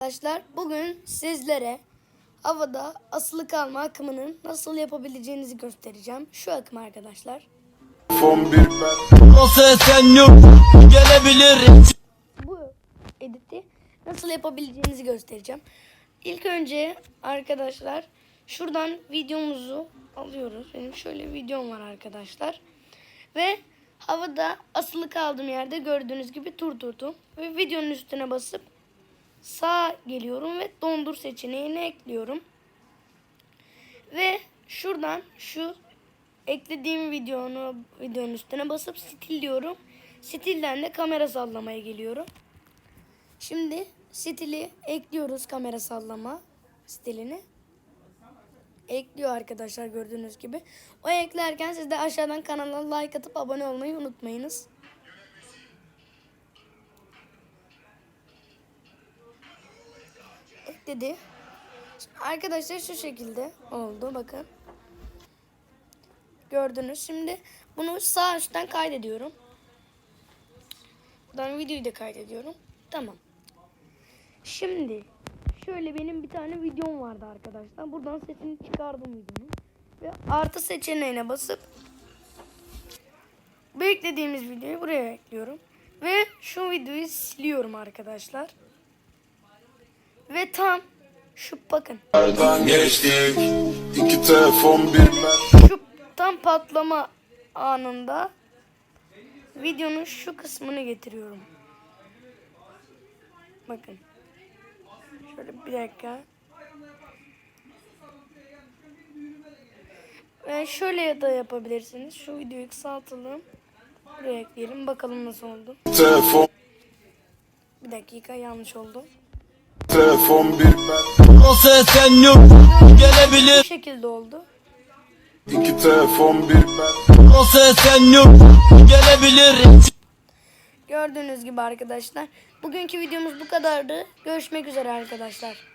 Arkadaşlar bugün sizlere havada asılı kalma akımının nasıl yapabileceğinizi göstereceğim. Şu akım arkadaşlar. Gelebilir Bu editi nasıl yapabileceğinizi göstereceğim. İlk önce arkadaşlar şuradan videomuzu alıyoruz. Benim şöyle videom var arkadaşlar. Ve havada asılı kaldığım yerde gördüğünüz gibi durdurdum. Ve videonun üstüne basıp sağa geliyorum ve dondur seçeneğini ekliyorum. Ve şuradan şu eklediğim videonu videonun üstüne basıp stil diyorum. Stilden de kamera sallamaya geliyorum. Şimdi stili ekliyoruz kamera sallama stilini. Ekliyor arkadaşlar gördüğünüz gibi. O eklerken siz de aşağıdan kanala like atıp abone olmayı unutmayınız. Şimdi arkadaşlar şu şekilde oldu bakın. Gördünüz. Şimdi bunu sağ üstten kaydediyorum. Buradan videoyu da kaydediyorum. Tamam. Şimdi şöyle benim bir tane videom vardı arkadaşlar. Buradan sesini çıkardım videonun. Ve artı seçeneğine basıp beklediğimiz videoyu buraya ekliyorum. Ve şu videoyu siliyorum arkadaşlar. Ve tam şu bakın. Nereden geçtik İki telefon bir Şu tam patlama anında videonun şu kısmını getiriyorum. Bakın. Şöyle bir dakika. Ve şöyle da yapabilirsiniz. Şu videoyu kısaltalım. Buraya ekleyelim. Bakalım nasıl oldu. Telefon Bir dakika yanlış oldu. Telefon bir ben Olsa sen yok gelebilir Bu şekilde oldu. İki telefon bir ben Olsa sen yok gelebilir Gördüğünüz gibi arkadaşlar. Bugünkü videomuz bu kadardı. Görüşmek üzere arkadaşlar.